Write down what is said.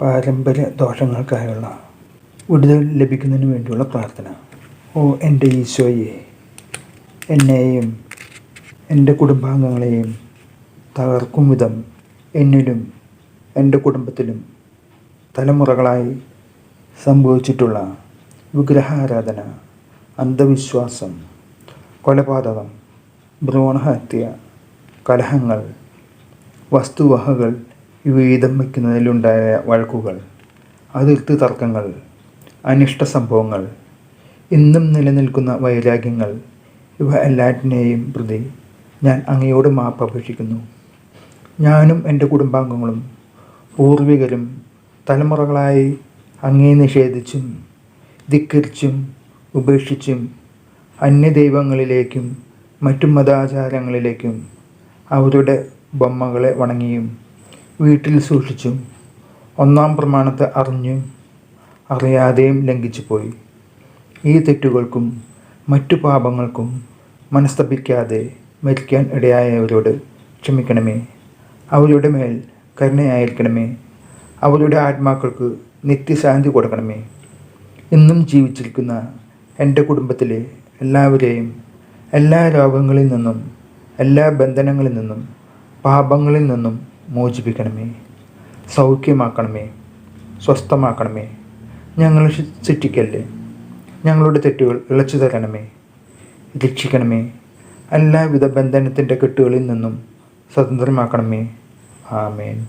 പാരമ്പര്യ ദോഷങ്ങൾക്കായുള്ള വിടുതൽ ലഭിക്കുന്നതിന് വേണ്ടിയുള്ള പ്രാർത്ഥന. ഓ എന്റെ ഈശോയെ എന്നെയും എന്റെ കുടുംബാംഗങ്ങളെയും തകർക്കും വിധം എന്നിലും എന്റെ കുടുംബത്തിലും തലമുറകളായി സംഭവിച്ചിട്ടുള്ള വിഗ്രഹാരാധന അന്ധവിശ്വാസം കൊലപാതകം ഭ്രൂണഹത്യ കലഹങ്ങൾ വസ്തുവകകൾ വീതം വയ്ക്കുന്നതിലുണ്ടായ വഴക്കുകൾ അതിർത്തി തർക്കങ്ങൾ അനിഷ്ട സംഭവങ്ങൾ ഇന്നും നിലനിൽക്കുന്ന വൈരാഗ്യങ്ങൾ ഇവ എല്ലാറ്റിനെയും പ്രതി ഞാൻ അങ്ങയോട് മാപ്പ് അപേക്ഷിക്കുന്നു. ഞാനും എന്റെ കുടുംബാംഗങ്ങളും പൂർവികരും തലമുറകളായി അങ്ങേ നിഷേധിച്ചും ധിക്കരിച്ചും ഉപേക്ഷിച്ചും അന്യദൈവങ്ങളിലേക്കും മറ്റു മതാചാരങ്ങളിലേക്കും അവരുടെ ബൊമ്മകളെ വണങ്ങിയും വീട്ടിൽ സൂക്ഷിച്ചു ഒന്നാം പ്രമാണത്തെ അറിഞ്ഞും അറിയാതെയും ലംഘിച്ചു പോയി. ഈ തെറ്റുകൾക്കും മറ്റു പാപങ്ങൾക്കും മനസ്തപിക്കാതെ മരിക്കാൻ ഇടയായവരോട് ക്ഷമിക്കണമേ. അവരുടെ മേൽ കരുണയായിരിക്കണമേ. അവരുടെ ആത്മാക്കൾക്ക് നിത്യശാന്തി കൊടുക്കണമേ. ഇന്നും ജീവിച്ചിരിക്കുന്ന എന്റെ കുടുംബത്തിലെ എല്ലാവരെയും എല്ലാ രോഗങ്ങളിൽ നിന്നും എല്ലാ ബന്ധനങ്ങളിൽ നിന്നും പാപങ്ങളിൽ നിന്നും മോചിപ്പിക്കണമേ. സൗഖ്യമാക്കണമേ. സ്വസ്ഥമാക്കണമേ. ഞങ്ങൾ ശിക്ഷിക്കല്ലേ? ഞങ്ങളുടെ തെറ്റുകൾ ഇളച്ചു തരണമേ. രക്ഷിക്കണമേ. എല്ലാവിധ ബന്ധനത്തിന്റെ കെട്ടുകളിൽ നിന്നും സ്വതന്ത്രമാക്കണമേ. ആമേൻ.